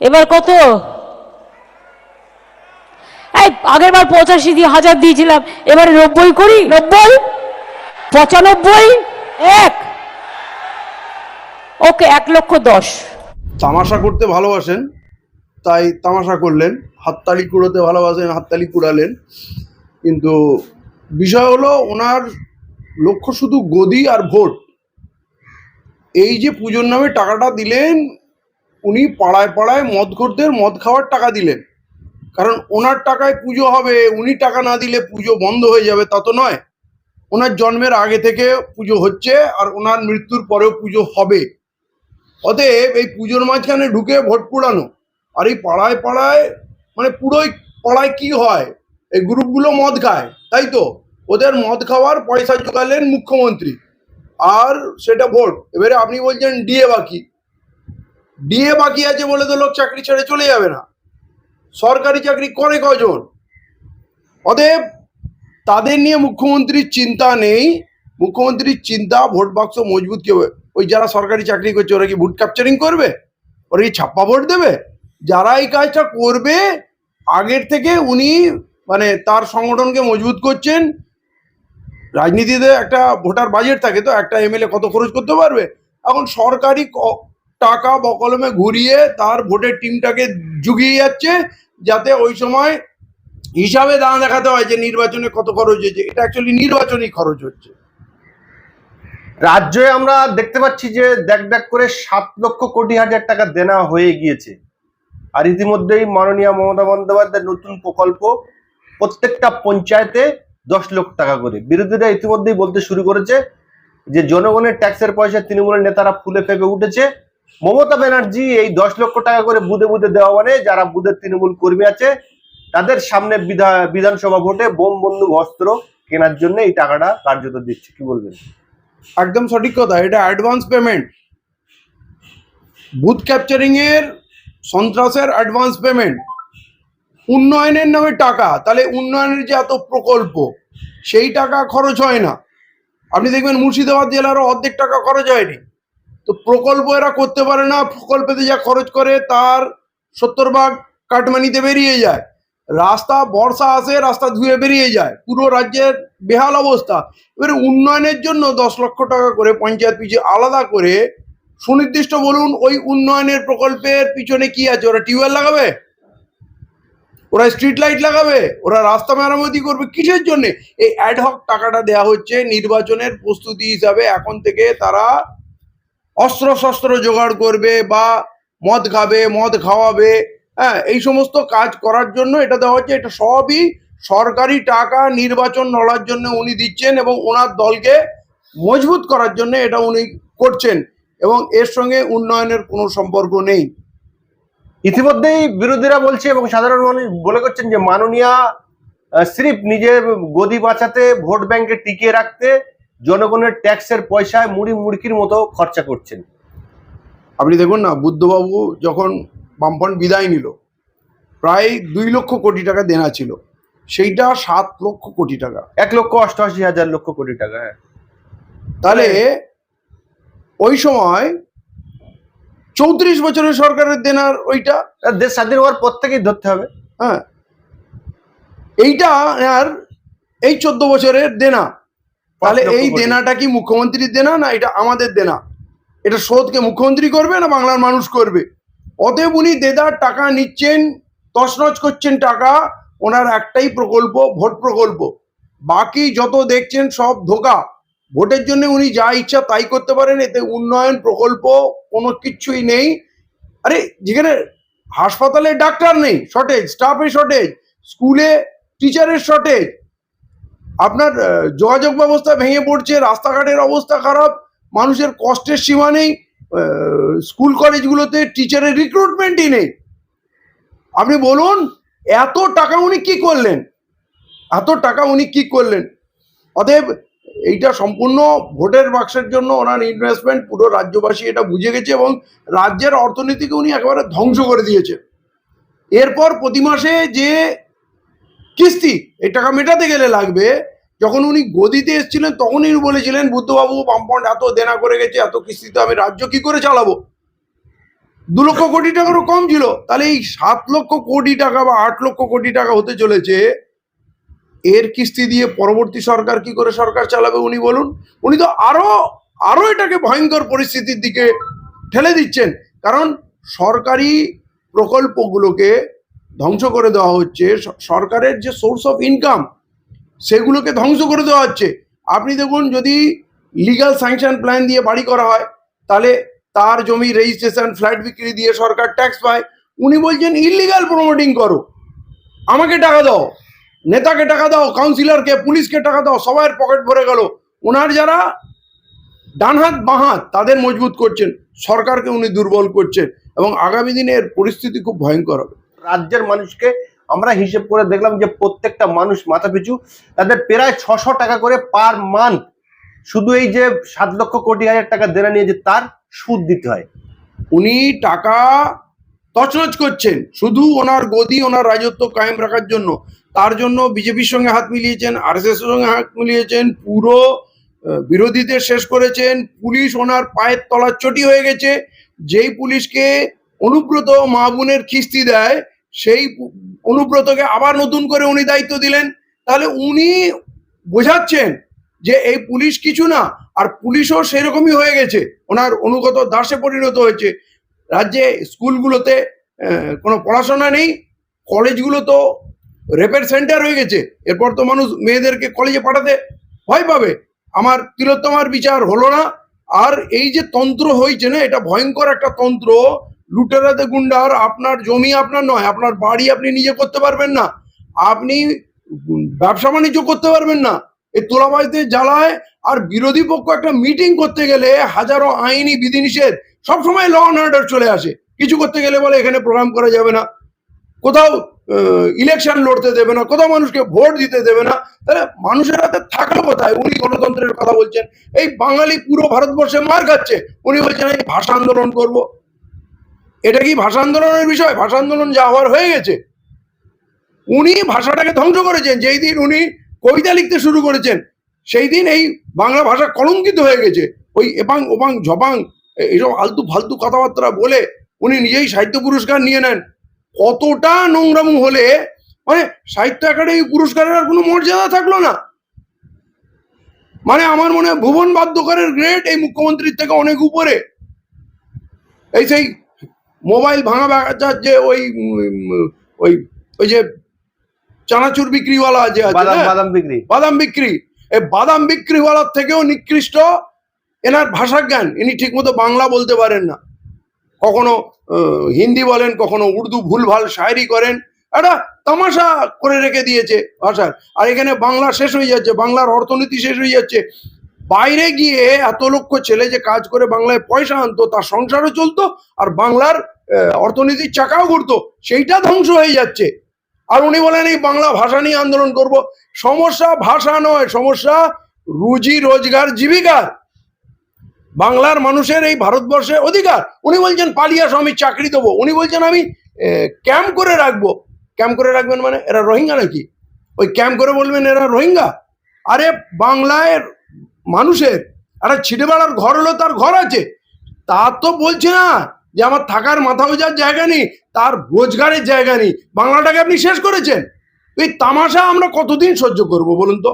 এবার কত? এই আগের বার পঁচাশি দিয়ে হাজার দিয়েছিলাম এবারে নব্বই করি? নব্বই? পঁচানব্বই? এক। ওকে এক লক্ষ দশ। তামাশা করতে ভালোবাসেন তাই তামাশা করলেন হাততালি কুড়োতে ভালোবাসেন হাততালি কুড়ালেন। কিন্তু বিষয় হলো ওনার লক্ষ্য শুধু গদি আর ভোট। এই যে পুজোর নামে টাকাটা দিলেন উনি পাড়ায় পাড়ায় মদখোরদের মদ খাওয়ার টাকা দিলেন। কারণ ওনার টাকায় পুজো হবে, উনি টাকা না দিলে পুজো বন্ধ হয়ে যাবে, তা তো নয়। ওনার জন্মের আগে থেকে পুজো হচ্ছে আর ওনার মৃত্যুর পরেও পুজো হবে। অতএব এই পুজোর মাঝখানে ঢুকে ভোট পুড়ানো। আর এই পাড়ায় পাড়ায় মানে পুরোই পাড়ায় কি হয়? এই গ্রুপগুলো মদ খায়, তাই তো? ওদের মদ খাওয়ার পয়সা জোগালেন মুখ্যমন্ত্রী। আর সেটা ভোট। এবারে আপনি বলছেন ডিএ বাকি ডিএ বাকি আছে বলে তো লোক চাকরি ছেড়ে চলে যাবে না। সরকারি চাকরি করে কজন? অতএব তাদের নিয়ে মুখ্যমন্ত্রীর চিন্তা নেই। মুখ্যমন্ত্রীর চিন্তা ভোট বাক্স মজবুত কে ওই যারা সরকারি চাকরি করছে, ওরা কি ভোট ক্যাপচারিং করবে? ওরা কি ছাপ্পা ভোট দেবে? যারা এই কাজটা করবে, আগের থেকে উনি মানে তার সংগঠনকে মজবুত করছেন। রাজনীতিতে একটা ভোটার বাজেট থাকে তো, একটা এমএলএ কত খরচ করতে পারবে? এখন সরকারি টাকা বকলমে ঘুরিয়ে তার ভোটের টিমটাকে জুগিয়ে যাচ্ছে, যাতে ওই সময় হিসাবে দাম দেখাতে হয় যে নির্বাচনে কত খরচ হয়েছে। এটা অ্যাকচুয়ালি নির্বাচনী খরচ হচ্ছে। রাজ্যে আমরা দেখতে পাচ্ছি যে দেখ দেখ করে সাত লক্ষ কোটি হাজার টাকা দেনা হয়ে গিয়েছে। আর ইতিমধ্যেই মাননীয় মমতা বন্দ্যোপাধ্যায়ের নতুন প্রকল্প প্রত্যেকটা পঞ্চায়েতে দশ লক্ষ টাকা করে। বিরোধীরা ইতিমধ্যেই বলতে শুরু করেছে যে জনগণের ট্যাক্সের পয়সা তৃণমূলের নেতারা ফুলে ফেপে উঠেছে। মমতা ব্যানার্জি এই দশ লক্ষ টাকা করে বুধে বুধে দেওয়া মানে যারা বুধের তৃণমূল কর্মী আছে, তাদের সামনে বিধা- বিধানসভা ভোটে বোম, বন্দুক, অস্ত্র কেনার জন্য এই টাকাটা কার্যত দিচ্ছে। কি বলবেন? একদম সঠিক কথা, এটা অ্যাডভান্স পেমেন্ট বুথ ক্যাপচারিং এর সন্ত্রাসের অ্যাডভান্স পেমেন্ট উন্নয়নের নামে টাকা, তাহলে উন্নয়নের যে এত প্রকল্প, সেই টাকা খরচ হয় না। আপনি দেখবেন মুর্শিদাবাদ জেলারও অর্ধেক টাকা খরচ হয়নি। তো প্রকল্প এরা করতে পারে না, প্রকল্পেতে যা খরচ করে তার সত্তর ভাগ কাটমানিতে বেরিয়ে যায়। রাস্তা বর্ষা আসে, রাস্তা ধুয়ে বেরিয়ে যায়। পুরো রাজ্যের বেহাল অবস্থা। এবারে উন্নয়নের জন্য দশ লক্ষ টাকা করে পঞ্চায়েত পিছিয়ে আলাদা করে সুনির্দিষ্ট বলুন, ওই উন্নয়নের প্রকল্পের পিছনে কি আছে? ওরা টিউবওয়েল লাগাবে? ওরা স্ট্রিট লাইট লাগাবে? ওরা রাস্তা মেরামতি করবে? কিসের জন্য? এই অ্যাডহক টাকাটা দেয়া হচ্ছে নির্বাচনের প্রস্তুতি হিসাবে এখন থেকে তারা অস্ত্র শস্ত্র জোগাড় করবে বা মদ খাবে, মদ খাওয়াবে হ্যাঁ এই সমস্ত কাজ করার জন্য এটা দেওয়া হচ্ছে এটা সবই সরকারি টাকা নির্বাচন লড়ার জন্য উনি দিচ্ছেন এবং ওনার দলকে মজবুত করার জন্য এটা উনি করছেন এবং এর সঙ্গে উন্নয়নের কোনো সম্পর্ক নেই। ইতিমধ্যেই বিরোধীরা বলছে এবং সাধারণ মানুষ বলে করছেন যে মাননীয়া স্রিফ নিজের গদি বাঁচাতে ভোট ব্যাংকে টিকিয়ে রাখতে জনগণের ট্যাক্সের পয়সায় মুড়ি মুড়কির মতো খরচা করছেন। আপনি দেখুন না বুদ্ধবাবু যখন বামফ্রন্ট বিদায় নিল প্রায় দুই লক্ষ কোটি টাকা দেনা ছিল। সেইটা সাত লক্ষ কোটি টাকা। এক লক্ষ অষ্টআশি হাজার লক্ষ কোটি টাকা হ্যাঁ। তাহলে ওই সময় চৌত্রিশ বছরের সরকারের দেনার ওইটা? দেশ স্বাধীন হওয়ার পর থেকেই ধরতে হবে। হ্যাঁ। এইটা আর এই চোদ্দ বছরের দেনা। তাহলে এই দেনাটা কি মুখ্যমন্ত্রীর দেনা না এটা আমাদের দেনা? এটা শোধকে মুখ্যমন্ত্রী করবে না বাংলার মানুষ করবে? অতএব উনি দেদার টাকা নিচ্ছেন তছনছ করছেন টাকা ওনার একটাই প্রকল্প ভোট প্রকল্প। বাকি যত দেখছেন সব ধোকা। ভোটের জন্য উনি যা ইচ্ছা তাই করতে পারেন এতে উন্নয়ন প্রকল্প কোনো কিছুই নেই। আরে যেখানে হাসপাতালে ডাক্তার নেই শর্টেজ স্টাফের শর্টেজ স্কুলে টিচারের শর্টেজ আপনার যোগাযোগ ব্যবস্থা ভেঙে পড়ছে, রাস্তাঘাটের অবস্থা খারাপ, মানুষের কষ্টের সীমা নেই স্কুল কলেজগুলোতে টিচারের রিক্রুটমেন্টই নেই। আপনি বলুন, এত টাকা উনি কি করলেন? এত টাকা উনি কি করলেন? অতএব, এইটা সম্পূর্ণ ভোটের বাক্সের জন্য ওনার ইনভেস্টমেন্ট পুরো রাজ্যবাসী এটা বুঝে গেছে এবং রাজ্যের অর্থনীতিকে উনি একেবারে ধ্বংস করে দিয়েছে। এরপর প্রতি মাসে যে কিস্তি, এই টাকা মেটাতে গেলে লাগবে। যখন উনি গদিতে এসেছিলেন, তখনই বলেছিলেন, বুদ্ধবাবু বামপন্ড এত দেনা করে গেছে, এত কিস্তিতে আমি রাজ্য কি করে চালাবো? দু লক্ষ কোটি টাকারও কম ছিল। তাহলে এই সাত লক্ষ কোটি টাকা বা আট লক্ষ কোটি টাকা হতে চলেছে। এর কিস্তি দিয়ে পরবর্তী সরকার কি করে সরকার চালাবে, উনি বলুন। উনি তো আরও আরও এটাকে ভয়ঙ্কর পরিস্থিতির দিকে ঠেলে দিচ্ছেন। কারণ সরকারি প্রকল্পগুলোকে ধ্বংস করে দেওয়া হচ্ছে। সরকারের যে সোর্স অফ ইনকাম সেগুলোকে ধ্বংস করে দেওয়া হচ্ছে। আপনি দেখুন, যদি লিগাল স্যাংশন প্ল্যান দিয়ে বাড়ি করা হয়, তাহলে তার জমি রেজিস্ট্রেশন ফ্ল্যাট বিক্রি দিয়ে সরকার ট্যাক্স পায়। উনি বলছেন ইলিগাল প্রমোটিং করো। আমাকে টাকা দাও। নেতাকে টাকা দাও কাউন্সিলরকে পুলিশকে টাকা দাও, সবার পকেট ভরে গেল। ওনার যারা ডান হাত বাঁ তাদের মজবুত করছেন। সরকারকে উনি দুর্বল করছেন এবং আগামী দিনের পরিস্থিতি খুব ভয়ঙ্কর হবে। রাজ্যের মানুষকে আমরা হিসেব করে দেখলাম যে প্রত্যেকটা মানুষ মাথা পিছু তাদের প্রায় ছশো টাকা করে পার মান্থ শুধু এই যে সাত লক্ষ কোটি হাজার টাকা দেনা নিয়ে যে তার সুদ দিতে হয়। উনি টাকা তছনছ করছেন, শুধু ওনার গদি, ওনার রাজত্ব কায়েম রাখার জন্য। তার জন্য বিজেপির সঙ্গে হাত মিলিয়েছেন আর এস সঙ্গে হাত মিলিয়েছেন, পুরো বিরোধীদের শেষ করেছেন, পুলিশ ওনার পায়ের তলার চটি হয়ে গেছে। যেই পুলিশকে অনুব্রত মা বোনের খিস্তি দেয়, সেই অনুব্রতকে আবার নতুন করে উনি দায়িত্ব দিলেন। তাহলে উনি বোঝাচ্ছেন যে এই পুলিশ কিছু না, আর পুলিশও সেরকমই হয়ে গেছে। ওনার অনুগত দাসে পরিণত হয়েছে। রাজ্যে স্কুলগুলোতে কোনো পড়াশোনা নেই, কলেজগুলো তো রেপের সেন্টার হয়ে গেছে। এরপর তো মানুষ মেয়েদেরকে কলেজে পাঠাতে ভয় পাবে। আমার তিলোত্তমার বিচার হলো না। আর এই যে তন্ত্র হয়েছে না, এটা ভয়ঙ্কর একটা তন্ত্র। লুটেরাতে গুন্ডার আপনার জমি আপনার নয়, আপনার বাড়ি আপনি নিজে করতে পারবেন না। আপনি ব্যবসা বাণিজ্য করতে পারবেন না। এই তোলাবাজিতে জ্বালায় আর বিরোধী পক্ষ একটা মিটিং করতে গেলে হাজারো আইনি বিধিনিষেধ সবসময় ল অ্যান্ড অর্ডার চলে আসে। কিছু করতে গেলে বলে এখানে প্রোগ্রাম করা যাবে না। কোথাও ইলেকশন লড়তে দেবে না, কোথাও মানুষকে ভোট দিতে দেবে না। তাহলে মানুষের হাতে থাকল কোথায়? উনি গণতন্ত্রের কথা বলছেন। এই বাঙালি পুরো ভারতবর্ষে মার খাচ্ছে। উনি বলছেন এই ভাষা আন্দোলন করব। এটা কি ভাষা আন্দোলনের বিষয়? ভাষা আন্দোলন যা হওয়ার হয়ে গেছে। উনি ভাষাটাকে ধ্বংস করেছেন। যেই দিন উনি কবিতা লিখতে শুরু করেছেন, সেই দিন এই বাংলা ভাষা কলঙ্কিত হয়ে গেছে। ওই এপাং, ওপাং, ঝপাং এইসব আলতু ফালতু কথাবার্তা বলে উনি নিজেই সাহিত্য পুরস্কার নিয়ে নেন। কতটা নোংরামু হলে মানে সাহিত্য একাডেমি পুরস্কারের আর কোনো মর্যাদা থাকল না। মানে আমার মনে হয় ভুবন বাদ্যকরের গ্রেড এই মুখ্যমন্ত্রীর থেকে অনেক উপরে। এই সেই মোবাইল ভাঙা বেচার যে ওই ওই ওই যে চানাচুর বিক্রিওয়ালা যে আছে বাদাম বিক্রি। বাদাম বিক্রি। এই বাদাম বিক্রিওয়ালার থেকেও নিকৃষ্ট এনার ভাষা জ্ঞান। ইনি ঠিকমতো বাংলা বলতে পারেন না। কখনো হিন্দি বলেন কখনো উর্দু ভুলভাল শায়েরি করেন। একটা তামাশা করে রেখে দিয়েছে ভাষার। আর এখানে বাংলা শেষ হয়ে যাচ্ছে বাংলার অর্থনীতি শেষ হয়ে যাচ্ছে। বাইরে গিয়ে এত লক্ষ ছেলে যে কাজ করে বাংলায় পয়সা আনতো, তার সংসারও চলতো আর বাংলার অর্থনীতির চাকাও ঘুরতো, সেইটা ধ্বংস হয়ে যাচ্ছে। আর উনি বলেন, এই বাংলা ভাষা নিয়ে আন্দোলন করব। সমস্যা ভাষা নয়, সমস্যা রুজি, রোজগার জীবিকার বাংলার মানুষের এই ভারতবর্ষে অধিকার। উনি বলছেন, পালিয়ে আসো, আমি চাকরি দেবো। উনি বলছেন, আমি ক্যাম্প করে রাখব। ক্যাম্প করে রাখবেন মানে এরা রোহিঙ্গা নাকি? ওই ক্যাম্প করে বলবেন, এরা রোহিঙ্গা? আরে, বাংলায় মানুষের একটা ছিটে বেড়ার ঘর হলো তার ঘর আছে। তা তো বলছে না যে আমার থাকার মাথা বোঝার জায়গা নেই, তার রোজগারের জায়গা নেই। বাংলাটাকে আপনি শেষ করেছেন। এই তামাশা আমরা কতদিন সহ্য করব বলুন তো?